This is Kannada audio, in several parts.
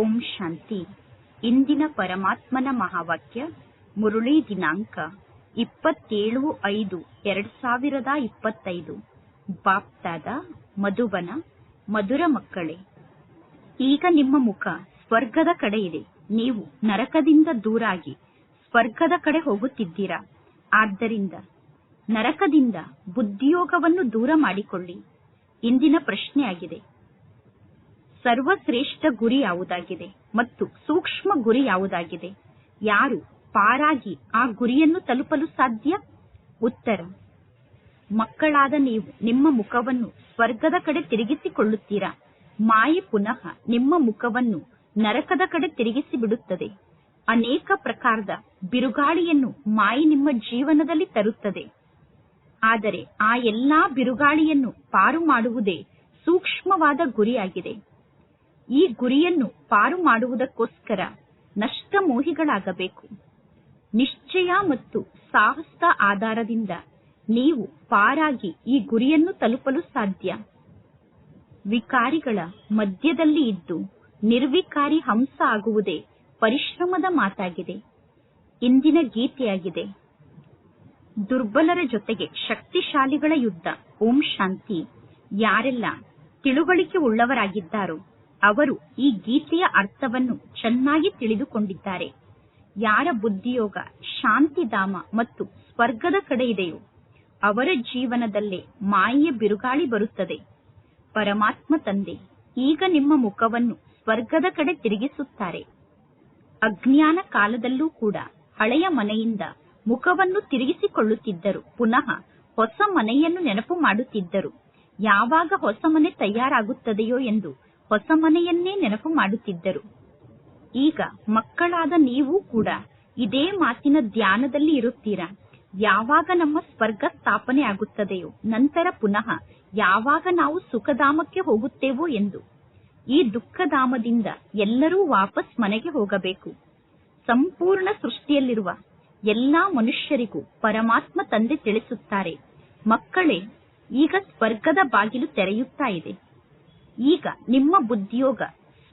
ಓಂ ಶಾಂತಿ. ಇಂದಿನ ಪರಮಾತ್ಮನ ಮಹಾವಾಕ್ಯ, ಮುರುಳಿ ದಿನಾಂಕ, ಇಪ್ಪತ್ತೇಳು ಐದು ಎರಡ್ ಸಾವಿರದ ಇಪ್ಪತ್ತೈದು. ಬಾಪ್ತಾದ ಮಧುಬನ ಮಧುರ ಮಕ್ಕಳೇ. ಈಗ ನಿಮ್ಮ ಮುಖ ಸ್ವರ್ಗದ ಕಡೆ ಇದೆ ನೀವು ನರಕದಿಂದ ದೂರಾಗಿ ಸ್ವರ್ಗದ ಕಡೆ ಹೋಗುತ್ತಿದ್ದೀರಾ? ಆದ್ದರಿಂದ ನರಕದಿಂದ ಬುದ್ಧಿಯೋಗವನ್ನು ದೂರ ಮಾಡಿಕೊಳ್ಳಿ. ಇಂದಿನ ಪ್ರಶ್ನೆಯಾಗಿದೆ. ಸರ್ವಶ್ರೇಷ್ಠ ಗುರಿ ಯಾವುದಾಗಿದೆ ಮತ್ತು ಸೂಕ್ಷ್ಮ ಗುರಿ ಯಾವುದಾಗಿದೆ? ಯಾರು ಪಾರಾಗಿ ಆ ಗುರಿಯನ್ನು ತಲುಪಲು ಸಾಧ್ಯ? ಉತ್ತರ. ಮಕ್ಕಳಾದ ನೀವು ನಿಮ್ಮ ಮುಖವನ್ನು ಸ್ವರ್ಗದ ಕಡೆ ತಿರುಗಿಸಿಕೊಳ್ಳುತ್ತೀರಾ? ಮಾಯೆ ಪುನಃ ನಿಮ್ಮ ಮುಖವನ್ನು ನರಕದ ಕಡೆ ತಿರುಗಿಸಿ ಬಿಡುತ್ತದೆ ಅನೇಕ ಪ್ರಕಾರದ ಬಿರುಗಾಳಿಯನ್ನು ಮಾಯಿ ನಿಮ್ಮ ಜೀವನದಲ್ಲಿ ತರುತ್ತದೆ. ಆದರೆ ಆ ಎಲ್ಲಾ ಬಿರುಗಾಳಿಯನ್ನು ಪಾರು ಮಾಡುವುದೇ ಸೂಕ್ಷ್ಮವಾದ ಗುರಿಯಾಗಿದೆ. ಈ ಗುರಿಯನ್ನು ಪಾರು ಮಾಡುವುದಕ್ಕೋಸ್ಕರ ನಷ್ಟಮೋಹಿಗಳಾಗಬೇಕು. ನಿಶ್ಚಯ ಮತ್ತು ಸಾಹಸ ಆಧಾರದಿಂದ ನೀವು ಪಾರಾಗಿ ಈ ಗುರಿಯನ್ನು ತಲುಪಲು ಸಾಧ್ಯ. ವಿಕಾರಿಗಳ ಮಧ್ಯದಲ್ಲಿ ಇದ್ದು ನಿರ್ವಿಕಾರಿ ಹಂಸ ಆಗುವುದೇ ಪರಿಶ್ರಮದ ಮಾತಾಗಿದೆ. ಇಂದಿನ ಗೀತೆಯಾಗಿದೆ. ದುರ್ಬಲರ ಜೊತೆಗೆ ಶಕ್ತಿಶಾಲಿಗಳ ಯುದ್ಧ, ಓಂ ಶಾಂತಿ. ಯಾರೆಲ್ಲ ತಿಳುವಳಿಕೆ ಉಳ್ಳವರಾಗಿದ್ದಾರೋ ಅವರು ಈ ಗೀತೆಯ ಅರ್ಥವನ್ನು ಚೆನ್ನಾಗಿ ತಿಳಿದುಕೊಂಡಿದ್ದಾರೆ. ಯಾರ ಬುದ್ಧಿಯೋಗ ಶಾಂತಿಧಾಮ ಮತ್ತು ಸ್ವರ್ಗದ ಕಡೆ ಇದೆಯೋ ಅವರ ಜೀವನದಲ್ಲೇ ಮಾಯೆಯ ಬಿರುಗಾಳಿ ಬರುತ್ತದೆ. ಪರಮಾತ್ಮ ತಂದೆ ಈಗ ನಿಮ್ಮ ಮುಖವನ್ನು ಸ್ವರ್ಗದ ಕಡೆ ತಿರುಗಿಸುತ್ತಾರೆ. ಅಜ್ಞಾನ ಕಾಲದಲ್ಲೂ ಕೂಡ ಹಳೆಯ ಮನೆಯಿಂದ ಮುಖವನ್ನು ತಿರುಗಿಸಿಕೊಳ್ಳುತ್ತಿದ್ದರು. ಪುನಃ ಹೊಸ ಮನೆಯನ್ನು ನೆನಪು ಮಾಡುತ್ತಿದ್ದರು. ಯಾವಾಗ ಹೊಸ ಮನೆ ತಯಾರಾಗುತ್ತದೆಯೋ ಎಂದು ಹೊಸ ಮನೆಯನ್ನೇ ನೆನಪು ಮಾಡುತ್ತಿದ್ದರು. ಈಗ ಮಕ್ಕಳಾದ ನೀವು ಕೂಡ ಇದೇ ಮಾತಿನ ಧ್ಯಾನದಲ್ಲಿ ಇರುತ್ತೀರಾ? ಯಾವಾಗ ನಮ್ಮ ಸ್ವರ್ಗ ಸ್ಥಾಪನೆ ಆಗುತ್ತದೆಯೋ, ನಂತರ ಪುನಃ ಯಾವಾಗ ನಾವು ಸುಖಧಾಮಕ್ಕೆ ಹೋಗುತ್ತೇವೋ ಎಂದು. ಈ ದುಃಖಧಾಮದಿಂದ ಎಲ್ಲರೂ ವಾಪಸ್ ಮನೆಗೆ ಹೋಗಬೇಕು. ಸಂಪೂರ್ಣ ಸೃಷ್ಟಿಯಲ್ಲಿರುವ ಎಲ್ಲಾ ಮನುಷ್ಯರಿಗೂ ಪರಮಾತ್ಮ ತಂದೆ ತಿಳಿಸುತ್ತಾರೆ. ಮಕ್ಕಳೇ, ಈಗ ಸ್ವರ್ಗದ ಬಾಗಿಲು ತೆರೆಯುತ್ತಾ ಇದೆ. ಈಗ ನಿಮ್ಮ ಬುದ್ಧಿಯೋಗ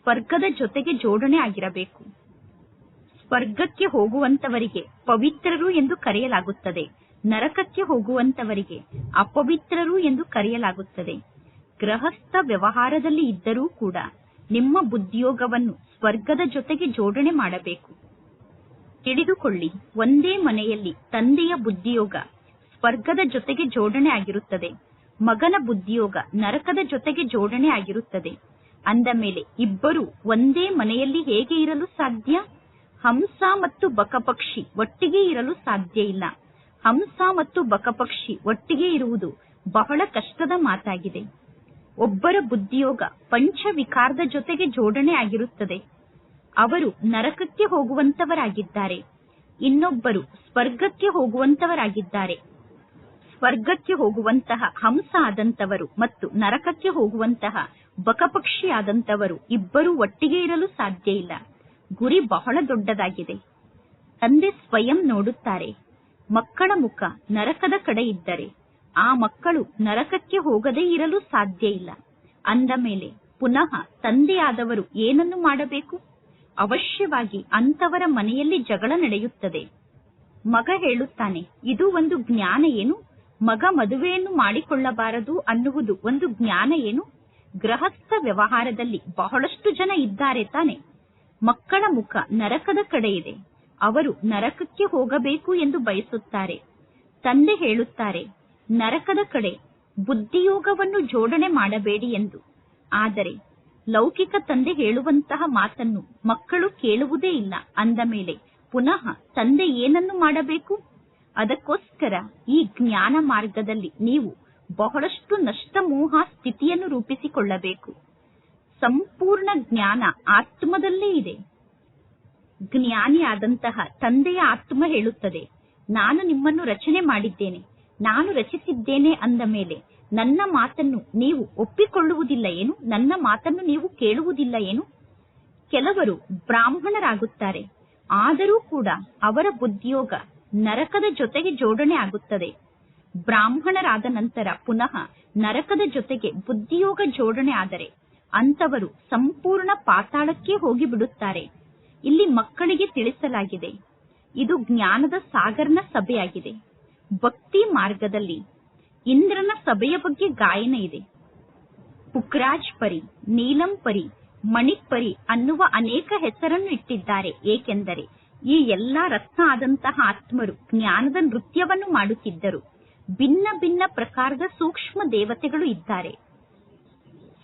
ಸ್ವರ್ಗದ ಜೊತೆಗೆ ಜೋಡಣೆ ಆಗಿರಬೇಕು. ಸ್ವರ್ಗಕ್ಕೆ ಹೋಗುವಂತವರಿಗೆ ಪವಿತ್ರರು ಎಂದು ಕರೆಯಲಾಗುತ್ತದೆ. ನರಕಕ್ಕೆ ಹೋಗುವಂತವರಿಗೆ ಅಪವಿತ್ರರು ಎಂದು ಕರೆಯಲಾಗುತ್ತದೆ. ಗೃಹಸ್ಥ ವ್ಯವಹಾರದಲ್ಲಿ ಇದ್ದರೂ ಕೂಡ ನಿಮ್ಮ ಬುದ್ಧಿಯೋಗವನ್ನು ಸ್ವರ್ಗದ ಜೊತೆಗೆ ಜೋಡಣೆ ಮಾಡಬೇಕು. ತಿಳಿದುಕೊಳ್ಳಿ, ಒಂದೇ ಮನೆಯಲ್ಲಿ ತಂದೆಯ ಬುದ್ಧಿಯೋಗ ಸ್ವರ್ಗದ ಜೊತೆಗೆ ಜೋಡಣೆ ಆಗಿರುತ್ತದೆ. ಮಗನ ಬುದ್ಧಿಯೋಗ ನರಕದ ಜೊತೆಗೆ ಜೋಡಣೆ ಆಗಿರುತ್ತದೆ. ಅಂದ ಮೇಲೆ ಇಬ್ಬರು ಒಂದೇ ಮನೆಯಲ್ಲಿ ಹೇಗೆ ಇರಲು ಸಾಧ್ಯ? ಹಂಸ ಮತ್ತು ಬಕಪಕ್ಷಿ ಒಟ್ಟಿಗೆ ಇರಲು ಸಾಧ್ಯ ಇಲ್ಲ. ಹಂಸ ಮತ್ತು ಬಕಪಕ್ಷಿ ಒಟ್ಟಿಗೆ ಇರುವುದು ಬಹಳ ಕಷ್ಟದ ಮಾತಾಗಿದೆ. ಒಬ್ಬರ ಬುದ್ಧಿಯೋಗ ಪಂಚವಿಕಾರದ ಜೊತೆಗೆ ಜೋಡಣೆ ಆಗಿರುತ್ತದೆ. ಅವರು ನರಕಕ್ಕೆ ಹೋಗುವಂತವರಾಗಿದ್ದಾರೆ. ಇನ್ನೊಬ್ಬರು ಸ್ವರ್ಗಕ್ಕೆ ಹೋಗುವಂತವರಾಗಿದ್ದಾರೆ. ಸ್ವರ್ಗಕ್ಕೆ ಹೋಗುವಂತಹ ಹಂಸ ಆದಂತವರು ಮತ್ತು ನರಕಕ್ಕೆ ಹೋಗುವಂತಹ ಬಕಪಕ್ಷಿ ಆದಂತವರು ಇಬ್ಬರು ಒಟ್ಟಿಗೆ ಇರಲು ಸಾಧ್ಯ ಇಲ್ಲ. ಗುರಿ ಬಹಳ ದೊಡ್ಡದಾಗಿದೆ. ತಂದೆ ಸ್ವಯಂ ನೋಡುತ್ತಾರೆ. ಮಕ್ಕಳ ಮುಖ ನರಕದ ಕಡೆ ಇದ್ದರೆ ಆ ಮಕ್ಕಳು ನರಕಕ್ಕೆ ಹೋಗದೇ ಇರಲು ಸಾಧ್ಯ ಇಲ್ಲ. ಅಂದ ಮೇಲೆ ಪುನಃ ತಂದೆಯಾದವರು ಏನನ್ನು ಮಾಡಬೇಕು? ಅವಶ್ಯವಾಗಿ ಅಂತವರ ಮನೆಯಲ್ಲಿ ಜಗಳ ನಡೆಯುತ್ತದೆ. ಮಗ ಹೇಳುತ್ತಾನೆ, ಇದು ಒಂದು ಜ್ಞಾನ ಏನು? ಮಗ ಮದುವೆಯನ್ನು ಮಾಡಿಕೊಳ್ಳಬಾರದು ಅನ್ನುವುದು ಒಂದು ಜ್ಞಾನ ಏನು? ಗೃಹಸ್ಥ ವ್ಯವಹಾರದಲ್ಲಿ ಬಹಳಷ್ಟು ಜನ ಇದ್ದಾರೆ ತಾನೆ. ಮಕ್ಕಳ ಮುಖ ನರಕದ ಕಡೆ ಇದೆ. ಅವರು ನರಕಕ್ಕೆ ಹೋಗಬೇಕು ಎಂದು ಬಯಸುತ್ತಾರೆ. ತಂದೆ ಹೇಳುತ್ತಾರೆ, ನರಕದ ಕಡೆ, ಬುದ್ಧಿಯೋಗವನ್ನು ಜೋಡಣೆ ಮಾಡಬೇಡಿ ಎಂದು. ಆದರೆ ಲೌಕಿಕ ತಂದೆ ಹೇಳುವಂತಹ ಮಾತನ್ನು ಮಕ್ಕಳು ಕೇಳುವುದೇ ಇಲ್ಲ. ಅಂದ ಮೇಲೆ ಪುನಃ ತಂದೆ ಏನನ್ನು ಮಾಡಬೇಕು? ಅದಕ್ಕೋಸ್ಕರ ಈ ಜ್ಞಾನ ಮಾರ್ಗದಲ್ಲಿ ನೀವು ಬಹಳಷ್ಟು ನಷ್ಟ ಮೋಹ ಸ್ಥಿತಿಯನ್ನು ರೂಪಿಸಿಕೊಳ್ಳಬೇಕು. ಸಂಪೂರ್ಣ ಜ್ಞಾನ ಆತ್ಮದಲ್ಲೇ ಇದೆ. ಜ್ಞಾನಿಯಾದಂತಹ ತಂದೆಯ ಆತ್ಮ ಹೇಳುತ್ತದೆ, ನಾನು ನಿಮ್ಮನ್ನು ರಚನೆ ಮಾಡಿದ್ದೇನೆ, ನಾನು ರಚಿಸಿದ್ದೇನೆ ಅಂದ ಮೇಲೆ, ನನ್ನ ಮಾತನ್ನು ನೀವು ಒಪ್ಪಿಕೊಳ್ಳುವುದಿಲ್ಲ ಏನು? ನನ್ನ ಮಾತನ್ನು ನೀವು ಕೇಳುವುದಿಲ್ಲ ಏನು? ಕೆಲವರು ಬ್ರಾಹ್ಮಣರಾಗುತ್ತಾರೆ, ಆದರೂ ಕೂಡ ಅವರ ಬುದ್ಧಿಯೋಗ ನರಕದ ಜೊತೆಗೆ ಜೋಡಣೆ ಆಗುತ್ತದೆ. ಬ್ರಾಹ್ಮಣರಾದ ನಂತರ ಪುನಃ ನರಕದ ಜೊತೆಗೆ ಬುದ್ಧಿಯೋಗ ಜೋಡಣೆ ಆದರೆ ಅಂತವರು ಸಂಪೂರ್ಣ ಪಾತಾಳಕ್ಕೆ ಹೋಗಿ ಬಿಡುತ್ತಾರೆ ಇಲ್ಲಿ ಮಕ್ಕಳಿಗೆ ತಿಳಿಸಲಾಗಿದೆ. ಇದು ಜ್ಞಾನದ ಸಾಗರನ ಸಭೆಯಾಗಿದೆ. ಭಕ್ತಿ ಮಾರ್ಗದಲ್ಲಿ ಇಂದ್ರನ ಸಭೆಯ ಬಗ್ಗೆ ಗಾಯನ ಇದೆ. ಪುಕ್ರಾಜ್ ಪರಿ, ನೀಲಂ ಪರಿ ಮಣಿಪರಿ ಅನ್ನುವ ಅನೇಕ ಹೆಸರನ್ನು ಇಟ್ಟಿದ್ದಾರೆ. ಏಕೆಂದರೆ ಈ ಎಲ್ಲಾ ರತ್ನ ಆದಂತಹ ಆತ್ಮರು ಜ್ಞಾನದ ನೃತ್ಯವನ್ನು ಮಾಡುತ್ತಿದ್ದರು. ಭಿನ್ನ ಭಿನ್ನ ಪ್ರಕಾರದ ಸೂಕ್ಷ್ಮ ದೇವತೆಗಳು ಇದ್ದಾರೆ.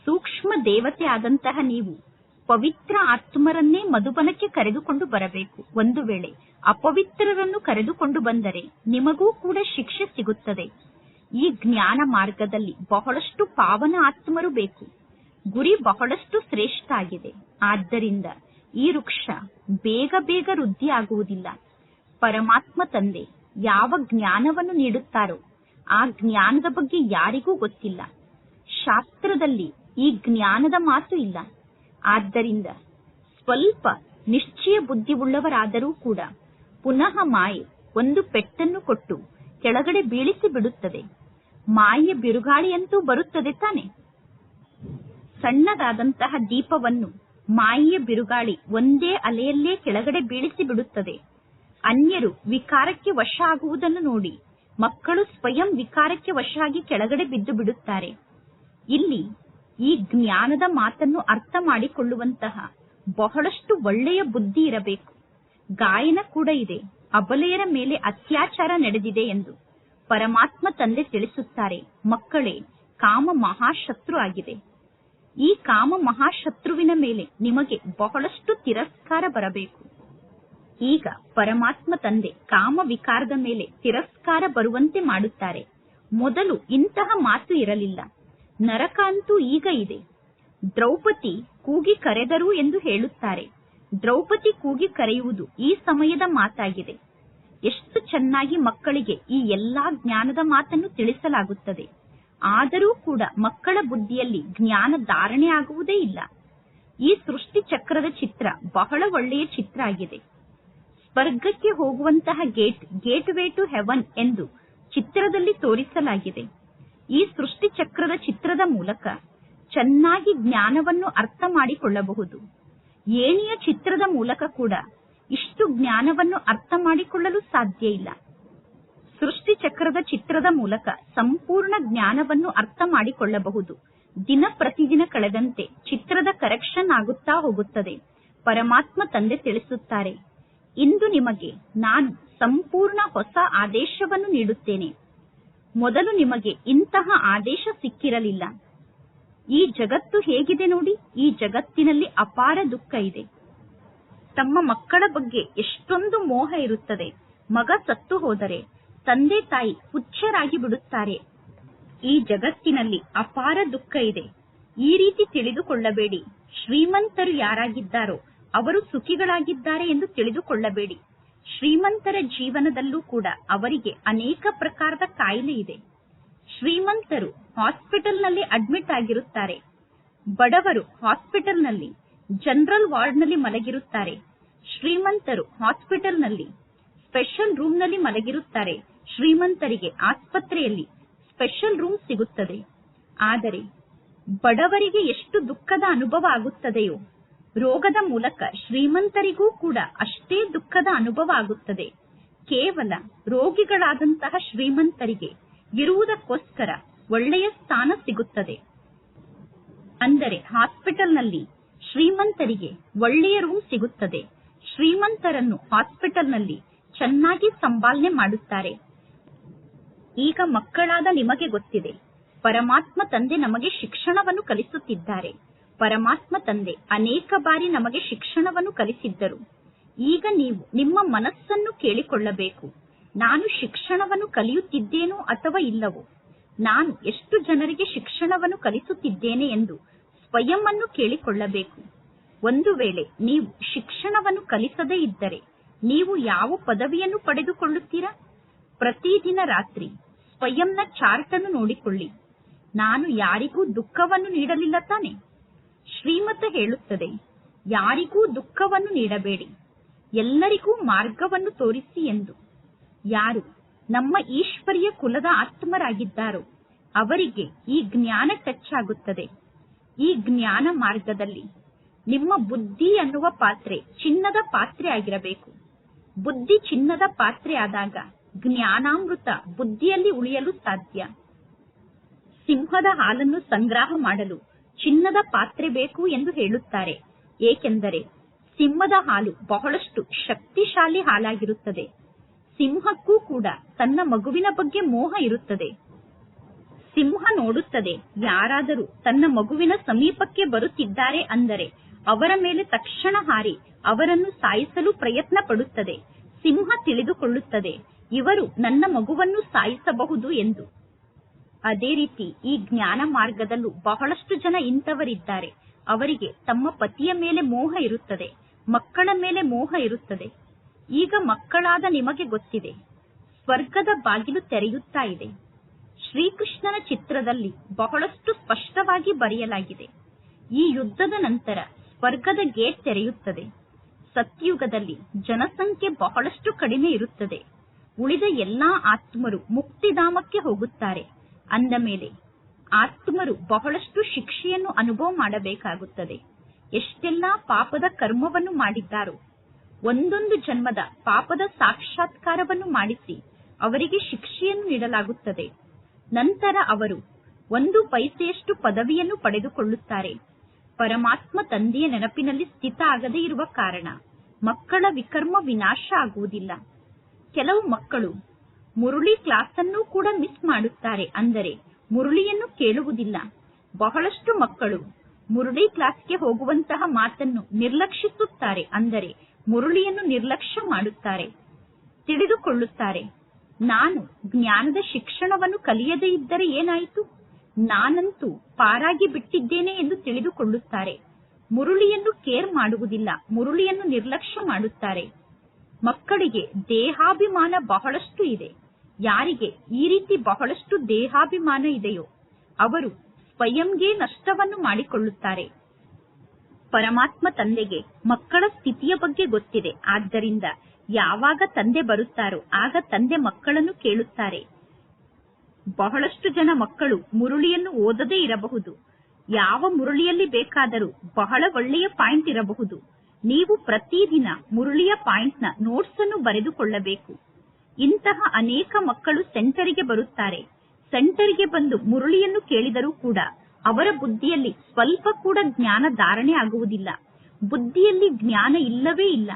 ಸೂಕ್ಷ್ಮ ದೇವತೆ ಆದಂತಹ ನೀವು ಪವಿತ್ರ ಆತ್ಮರನ್ನೇ ಮಧುಬನಕ್ಕೆ ಕರೆದುಕೊಂಡು ಬರಬೇಕು. ಒಂದು ವೇಳೆ ಅಪವಿತ್ರರನ್ನು ಕರೆದುಕೊಂಡು ಬಂದರೆ ನಿಮಗೂ ಕೂಡ ಶಿಕ್ಷೆ ಸಿಗುತ್ತದೆ. ಈ ಜ್ಞಾನ ಮಾರ್ಗದಲ್ಲಿ ಬಹಳಷ್ಟು ಪಾವನ ಆತ್ಮರು ಬೇಕು. ಗುರಿ ಬಹಳಷ್ಟು ಶ್ರೇಷ್ಠ ಆಗಿದೆ. ಆದ್ದರಿಂದ ಈ ವೃಕ್ಷ ಬೇಗ ಬೇಗ ವೃದ್ಧಿ ಆಗುವುದಿಲ್ಲ ಪರಮಾತ್ಮ ತಂದೆ ಯಾವ ಜ್ಞಾನವನ್ನು ನೀಡುತ್ತಾರೋ ಆ ಜ್ಞಾನದ ಬಗ್ಗೆ ಯಾರಿಗೂ ಗೊತ್ತಿಲ್ಲ. ಶಾಸ್ತ್ರದಲ್ಲಿ ಈ ಜ್ಞಾನದ ಮಾತು ಇಲ್ಲ. ಆದ್ದರಿಂದ ಸ್ವಲ್ಪ ನಿಶ್ಚಯ ಬುದ್ಧಿವುಳ್ಳವರಾದರೂ ಕೂಡ ಪುನಃ ಮಾಯೆ ಒಂದು ಪೆಟ್ಟನ್ನು ಕೊಟ್ಟು ಕೆಳಗಡೆ ಬೀಳಿಸಿ ಬಿಡುತ್ತದೆ. ಮಾಯೆಯ ಬಿರುಗಾಳಿಯಂತೂ ಬರುತ್ತದೆ ತಾನೆ. ಸಣ್ಣದಾದಂತಹ ದೀಪವನ್ನು ಮಾಯೆಯ ಬಿರುಗಾಳಿ ಒಂದೇ ಅಲೆಯಲ್ಲೇ ಕೆಳಗಡೆ ಬೀಳಿಸಿ ಬಿಡುತ್ತದೆ. ಅನ್ಯರು ವಿಕಾರಕ್ಕೆ ವಶ ಆಗುವುದನ್ನು ನೋಡಿ ಮಕ್ಕಳು ಸ್ವಯಂ ವಿಕಾರಕ್ಕೆ ವಶ ಆಗಿ ಕೆಳಗಡೆ ಬಿದ್ದು ಬಿಡುತ್ತಾರೆ. ಇಲ್ಲಿ ಈ ಜ್ಞಾನದ ಮಾತನ್ನು ಅರ್ಥ ಮಾಡಿಕೊಳ್ಳುವಂತಹ ಬಹಳಷ್ಟು ಒಳ್ಳೆಯ ಬುದ್ಧಿ ಇರಬೇಕು. ಗಾಯನ ಕೂಡ ಇದೆ, ಅಬಲೆಯರ ಮೇಲೆ ಅತ್ಯಾಚಾರ ನಡೆದಿದೆ ಎಂದು ಪರಮಾತ್ಮ ತಂದೆ ತಿಳಿಸುತ್ತಾರೆ. ಮಕ್ಕಳೇ, ಕಾಮ ಮಹಾಶತ್ರು ಆಗಿದೆ. ಈ ಕಾಮ ಮಹಾಶತ್ರುವಿನ ಮೇಲೆ ನಿಮಗೆ ಬಹಳಷ್ಟು ತಿರಸ್ಕಾರ ಬರಬೇಕು. ಈಗ ಪರಮಾತ್ಮ ತಂದೆ ಕಾಮ ವಿಕಾರದ ಮೇಲೆ ತಿರಸ್ಕಾರ ಬರುವಂತೆ ಮಾಡುತ್ತಾರೆ. ಮೊದಲು ಇಂತಹ ಮಾತು ಇರಲಿಲ್ಲ. ನರಕ ಅಂತೂ ಈಗ ಇದೆ. ದ್ರೌಪದಿ ಕೂಗಿ ಕರೆದರು ಎಂದು ಹೇಳುತ್ತಾರೆ. ದ್ರೌಪದಿ ಕೂಗಿ ಕರೆಯುವುದು ಈ ಸಮಯದ ಮಾತಾಗಿದೆ. ಎಷ್ಟು ಚೆನ್ನಾಗಿ ಮಕ್ಕಳಿಗೆ ಈ ಎಲ್ಲಾ ಜ್ಞಾನದ ಮಾತನ್ನು ತಿಳಿಸಲಾಗುತ್ತದೆ. ಆದರೂ ಕೂಡ ಮಕ್ಕಳ ಬುದ್ಧಿಯಲ್ಲಿ ಜ್ಞಾನ ಧಾರಣೆ ಆಗುವುದೇ ಇಲ್ಲ. ಈ ಸೃಷ್ಟಿ ಚಕ್ರದ ಚಿತ್ರ ಬಹಳ ಒಳ್ಳೆಯ ಚಿತ್ರ ಆಗಿದೆ. ಸ್ವರ್ಗಕ್ಕೆ ಹೋಗುವಂತಹ gate gateway to heaven ಎಂದು ಚಿತ್ರದಲ್ಲಿ ತೋರಿಸಲಾಗಿದೆ. ಈ ಸೃಷ್ಟಿ ಚಕ್ರದ ಚಿತ್ರದ ಮೂಲಕ ಚೆನ್ನಾಗಿ ಜ್ಞಾನವನ್ನು ಅರ್ಥ ಮಾಡಿಕೊಳ್ಳಬಹುದು. ಏಣಿಯ ಚಿತ್ರದ ಮೂಲಕ ಕೂಡ ಇಷ್ಟು ಜ್ಞಾನವನ್ನು ಅರ್ಥ ಮಾಡಿಕೊಳ್ಳಲು ಸಾಧ್ಯ ಇಲ್ಲ. ಸೃಷ್ಟಿ ಚಕ್ರದ ಚಿತ್ರದ ಮೂಲಕ ಸಂಪೂರ್ಣ ಜ್ಞಾನವನ್ನು ಅರ್ಥ ಮಾಡಿಕೊಳ್ಳಬಹುದು. ದಿನ ಪ್ರತಿದಿನ ಕಳೆದಂತೆ ಚಿತ್ರದ ಕರೆಕ್ಷನ್ ಆಗುತ್ತಾ ಹೋಗುತ್ತದೆ. ಪರಮಾತ್ಮ ತಂದೆ ತಿಳಿಸುತ್ತಾರೆ, ಇಂದು ನಿಮಗೆ ನಾನು ಸಂಪೂರ್ಣ ಹೊಸ ಆದೇಶವನ್ನು ನೀಡುತ್ತೇನೆ. ಮೊದಲು ನಿಮಗೆ ಇಂತಹ ಆದೇಶ ಸಿಕ್ಕಿರಲಿಲ್ಲ. ಈ ಜಗತ್ತು ಹೇಗಿದೆ ನೋಡಿ, ಈ ಜಗತ್ತಿನಲ್ಲಿ ಅಪಾರ ದುಃಖ ಇದೆ. ತಮ್ಮ ಮಕ್ಕಳ ಬಗ್ಗೆ ಎಷ್ಟೊಂದು ಮೋಹ ಇರುತ್ತದೆ. ಮಗ ಸತ್ತು ಹೋದರೆ ತಂದೆ ತಾಯಿ ಹುಚ್ಚರಾಗಿ ಬಿಡುತ್ತಾರೆ. ಈ ಜಗತ್ತಿನಲ್ಲಿ ಅಪಾರ ದುಃಖ ಇದೆ. ಈ ರೀತಿ ತಿಳಿದುಕೊಳ್ಳಬೇಡಿ. ಶ್ರೀಮಂತರು ಯಾರಾಗಿದ್ದಾರೋ ಅವರು ಸುಖಿಗಳಾಗಿದ್ದಾರೆ ಎಂದು ತಿಳಿದುಕೊಳ್ಳಬೇಡಿ. ಶ್ರೀಮಂತರ ಜೀವನದಲ್ಲೂ ಕೂಡ ಅವರಿಗೆ ಅನೇಕ ಪ್ರಕಾರದ ಕಾಯಿಲೆ ಇದೆ. ಶ್ರೀಮಂತರು ಹಾಸ್ಪಿಟಲ್ನಲ್ಲಿ ಅಡ್ಮಿಟ್ ಆಗಿರುತ್ತಾರೆ. ಬಡವರು ಹಾಸ್ಪಿಟಲ್ನಲ್ಲಿ, ಜನರಲ್ ವಾರ್ಡ್ನಲ್ಲಿ ಮಲಗಿರುತ್ತಾರೆ. ಶ್ರೀಮಂತರು ಹಾಸ್ಪಿಟಲ್ನಲ್ಲಿ, ಸ್ಪೆಷಲ್ ರೂಮ್ನಲ್ಲಿ ಮಲಗಿರುತ್ತಾರೆ. ಶ್ರೀಮಂತರಿಗೆ ಆಸ್ಪತ್ರೆಯಲ್ಲಿ ಸ್ಪೆಷಲ್ ರೂಮ್ ಸಿಗುತ್ತದೆ. ಆದರೆ ಬಡವರಿಗೆ ಎಷ್ಟು ದುಃಖದ ಅನುಭವ ಆಗುತ್ತದೆಯೋ, ರೋಗದ ಮೂಲಕ ಶ್ರೀಮಂತರಿಗೂ ಕೂಡ ಅಷ್ಟೇ ದುಃಖದ ಅನುಭವ ಆಗುತ್ತದೆ. ಕೇವಲ ರೋಗಿಗಳಾದಂತಹ ಶ್ರೀಮಂತರಿಗೆ ಇರುವುದಕ್ಕೋಸ್ಕರ ಒಳ್ಳೆಯ ಸ್ಥಾನ ಸಿಗುತ್ತದೆ. ಅಂದರೆ ಹಾಸ್ಪಿಟಲ್ನಲ್ಲಿ ಶ್ರೀಮಂತರಿಗೆ ಒಳ್ಳೆಯ ರೂಮ್ ಸಿಗುತ್ತದೆ. ಶ್ರೀಮಂತರನ್ನು ಹಾಸ್ಪಿಟಲ್ನಲ್ಲಿ ಚೆನ್ನಾಗಿ ಸಂಭಾಲನೆ ಮಾಡುತ್ತಾರೆ. ಈಗ ಮಕ್ಕಳಾದ ನಿಮಗೆ ಗೊತ್ತಿದೆ. ಪರಮಾತ್ಮ ತಂದೆ ನಮಗೆ ಶಿಕ್ಷಣವನ್ನು ಕಲಿಸುತ್ತಿದ್ದಾರೆ. ಪರಮಾತ್ಮ ತಂದೆ ಅನೇಕ ಬಾರಿ ನಮಗೆ ಶಿಕ್ಷಣವನ್ನು ಕಲಿಸಿದ್ದರು. ಈಗ ನೀವು ನಿಮ್ಮ ಮನಸ್ಸನ್ನು ಕೇಳಿಕೊಳ್ಳಬೇಕು. ನಾನು ಶಿಕ್ಷಣವನ್ನು ಕಲಿಯುತ್ತಿದ್ದೇನೋ ಅಥವಾ ಇಲ್ಲವೋ? ನಾನು ಎಷ್ಟು ಜನರಿಗೆ ಶಿಕ್ಷಣವನ್ನು ಕಲಿಸುತ್ತಿದ್ದೇನೆ ಎಂದು ಸ್ವಯಂ ಕೇಳಿಕೊಳ್ಳಬೇಕು. ಒಂದು ವೇಳೆ ನೀವು ಶಿಕ್ಷಣವನ್ನು ಕಲಿಸದೇ ಇದ್ದರೆ ನೀವು ಯಾವ ಪದವಿಯನ್ನು ಪಡೆದುಕೊಳ್ಳುತ್ತೀರಾ? ಪ್ರತಿದಿನ ರಾತ್ರಿ ಸ್ವಯಂನ ಚಾರ್ಟ್ ಅನ್ನು ನೋಡಿಕೊಳ್ಳಿ. ನಾನು ಯಾರಿಗೂ ದುಃಖವನ್ನು ನೀಡಲಿಲ್ಲ ತಾನೆ. ಶ್ರೀಮತ ಹೇಳುತ್ತದೆ, ಯಾರಿಗೂ ದುಃಖವನ್ನು ನೀಡಬೇಡಿ. ಎಲ್ಲರಿಗೂ ಮಾರ್ಗವನ್ನು ತೋರಿಸಿ ಎಂದು. ಯಾರು ನಮ್ಮ ಈಶ್ವರಿಯ ಕುಲದ ಆತ್ಮರಾಗಿದ್ದಾರೋ, ಅವರಿಗೆ ಈ ಜ್ಞಾನ ಟಚ್ ಆಗುತ್ತದೆ. ಈ ಜ್ಞಾನ ಮಾರ್ಗದಲ್ಲಿ ನಿಮ್ಮ ಬುದ್ಧಿ ಅನ್ನುವ ಪಾತ್ರೆ ಚಿನ್ನದ ಪಾತ್ರೆ ಆಗಿರಬೇಕು. ಬುದ್ಧಿ ಚಿನ್ನದ ಪಾತ್ರೆ ಆದಾಗ ಜ್ಞಾನಾಮೃತ ಬುದ್ಧಿಯಲ್ಲಿ ಉಳಿಯಲು ಸಾಧ್ಯ. ಸಿಂಹದ ಹಾಲನ್ನು ಸಂಗ್ರಹ ಮಾಡಲು ಚಿನ್ನದ ಪಾತ್ರೆ ಬೇಕು ಎಂದು ಹೇಳುತ್ತಾರೆ. ಏಕೆಂದರೆ ಸಿಂಹದ ಹಾಲು ಬಹಳಷ್ಟು ಶಕ್ತಿಶಾಲಿ ಹಾಲಾಗಿರುತ್ತದೆ. ಸಿಂಹಕ್ಕೂ ಕೂಡ ತನ್ನ ಮಗುವಿನ ಬಗ್ಗೆ ಮೋಹ ಇರುತ್ತದೆ. ಸಿಂಹ ನೋಡುತ್ತದೆ, ಯಾರಾದರೂ ತನ್ನ ಮಗುವಿನ ಸಮೀಪಕ್ಕೆ ಬರುತ್ತಿದ್ದಾರೆ ಅಂದರೆ ಅವರ ಮೇಲೆ ತಕ್ಷಣ ಹಾರಿ ಅವರನ್ನು ಸಾಯಿಸಲು ಪ್ರಯತ್ನ ಪಡುತ್ತದೆ ಸಿಂಹ ತಿಳಿದುಕೊಳ್ಳುತ್ತದೆ ಇವರು ನನ್ನ ಮಗುವನ್ನು ಸಾಯಿಸಬಹುದು ಎಂದು. ಅದೇ ರೀತಿ ಈ ಜ್ಞಾನ ಮಾರ್ಗದಲ್ಲೂ ಬಹಳಷ್ಟು ಜನ ಇಂಥವರಿದ್ದಾರೆ. ಅವರಿಗೆ ತಮ್ಮ ಪತಿಯ ಮೇಲೆ ಮೋಹ ಇರುತ್ತದೆ, ಮಕ್ಕಳ ಮೇಲೆ ಮೋಹ ಇರುತ್ತದೆ. ಈಗ ಮಕ್ಕಳಾದ ನಿಮಗೆ ಗೊತ್ತಿದೆ, ಸ್ವರ್ಗದ ಬಾಗಿಲು ತೆರೆಯುತ್ತಾ ಇದೆ. ಶ್ರೀಕೃಷ್ಣನ ಚಿತ್ರದಲ್ಲಿ ಬಹಳಷ್ಟು ಸ್ಪಷ್ಟವಾಗಿ ಬರೆಯಲಾಗಿದೆ. ಈ ಯುದ್ಧದ ನಂತರ ಸ್ವರ್ಗದ ಗೇಟ್ ತೆರೆಯುತ್ತದೆ. ಸತ್ಯುಗದಲ್ಲಿ ಜನಸಂಖ್ಯೆ ಬಹಳಷ್ಟು ಕಡಿಮೆ ಇರುತ್ತದೆ. ಉಳಿದ ಎಲ್ಲಾ ಆತ್ಮರು ಮುಕ್ತಿಧಾಮಕ್ಕೆ ಹೋಗುತ್ತಾರೆ. ಅಂದ ಮೇಲೆ ಆತ್ಮರು ಬಹಳಷ್ಟು ಶಿಕ್ಷೆಯನ್ನು ಅನುಭವ ಮಾಡಬೇಕಾಗುತ್ತದೆ. ಎಷ್ಟೆಲ್ಲಾ ಪಾಪದ ಕರ್ಮವನ್ನು ಮಾಡಿದ್ದಾರೋ, ಒಂದೊಂದು ಜನ್ಮದ ಪಾಪದ ಸಾಕ್ಷಾತ್ಕಾರವನ್ನು ಮಾಡಿಸಿ ಅವರಿಗೆ ಶಿಕ್ಷೆಯನ್ನು ನೀಡಲಾಗುತ್ತದೆ. ನಂತರ ಅವರು ಒಂದು ಪೈಸೆಯಷ್ಟು ಪದವಿಯನ್ನು ಪಡೆದುಕೊಳ್ಳುತ್ತಾರೆ. ಪರಮಾತ್ಮ ತಂದೆಯ ನೆನಪಿನಲ್ಲಿ ಸ್ಥಿತ ಆಗದೇ ಇರುವ ಕಾರಣ ಮಕ್ಕಳ ವಿಕರ್ಮ ವಿನಾಶ ಆಗುವುದಿಲ್ಲ. ಕೆಲವು ಮಕ್ಕಳು ಮುರುಳಿ ಕ್ಲಾಸ್ ಅನ್ನು ಕೂಡ ಮಿಸ್ ಮಾಡುತ್ತಾರೆ ಅಂದರೆ ಮುರುಳಿಯನ್ನು ಕೇಳುವುದಿಲ್ಲ. ಬಹಳಷ್ಟು ಮಕ್ಕಳು ಮುರುಳಿ ಕ್ಲಾಸ್ಗೆ ಹೋಗುವಂತಹ ಮಾತನ್ನು ನಿರ್ಲಕ್ಷಿಸುತ್ತಾರೆ ಅಂದರೆ ಮುರುಳಿಯನ್ನು ನಿರ್ಲಕ್ಷ್ಯ ಮಾಡುತ್ತಾರೆ, ತಿಳಿದುಕೊಳ್ಳುತ್ತಾರೆ. ನಾನು ಜ್ಞಾನದ ಶಿಕ್ಷಣವನ್ನು ಕಲಿಯದೇ ಇದ್ದರೆ ಏನಾಯಿತು? ನಾನಂತೂ ಪಾರಾಗಿ ಬಿಟ್ಟಿದ್ದೇನೆ ಎಂದು ತಿಳಿದುಕೊಳ್ಳುತ್ತಾರೆ. ಮುರುಳಿಯನ್ನು ಕೇರ್ ಮಾಡುವುದಿಲ್ಲ, ಮುರುಳಿಯನ್ನು ನಿರ್ಲಕ್ಷ್ಯ ಮಾಡುತ್ತಾರೆ. ಮಕ್ಕಳಿಗೆ ದೇಹಾಭಿಮಾನ ಬಹಳಷ್ಟು ಇದೆ. ಯಾರಿಗೆ ಈ ರೀತಿ ಬಹಳಷ್ಟು ದೇಹಾಭಿಮಾನ ಇದೆಯೋ, ಅವರು ಸ್ವಯಂಗೆ ನಷ್ಟವನ್ನು ಮಾಡಿಕೊಳ್ಳುತ್ತಾರೆ. ಪರಮಾತ್ಮ ತಂದೆಗೆ ಮಕ್ಕಳ ಸ್ಥಿತಿಯ ಬಗ್ಗೆ ಗೊತ್ತಿದೆ. ಆದ್ದರಿಂದ ಯಾವಾಗ ತಂದೆ ಬರುತ್ತಾರೋ ಆಗ ತಂದೆ ಮಕ್ಕಳನ್ನು ಕೇಳುತ್ತಾರೆ. ಬಹಳಷ್ಟು ಜನ ಮಕ್ಕಳು ಮುರುಳಿಯನ್ನು ಓದದೇ ಇರಬಹುದು. ಯಾವ ಮುರುಳಿಯಲ್ಲಿ ಬೇಕಾದರೂ ಬಹಳ ಒಳ್ಳೆಯ ಪಾಯಿಂಟ್ ಇರಬಹುದು. ನೀವು ಪ್ರತಿದಿನ ಮುರುಳಿಯ ಪಾಯಿಂಟ್ನ ನೋಟ್ಸ್ ಅನ್ನು ಬರೆದುಕೊಳ್ಳಬೇಕು. ಇಂತಹ ಅನೇಕ ಮಕ್ಕಳು ಸೆಂಟರಿಗೆ ಬರುತ್ತಾರೆ. ಸೆಂಟರ್ಗೆ ಬಂದು ಮುರುಳಿಯನ್ನು ಕೇಳಿದರೂ ಕೂಡ ಅವರ ಬುದ್ಧಿಯಲ್ಲಿ ಸ್ವಲ್ಪ ಕೂಡ ಜ್ಞಾನ ಧಾರಣೆ ಆಗುವುದಿಲ್ಲ. ಬುದ್ಧಿಯಲ್ಲಿ ಜ್ಞಾನ ಇಲ್ಲವೇ ಇಲ್ಲ.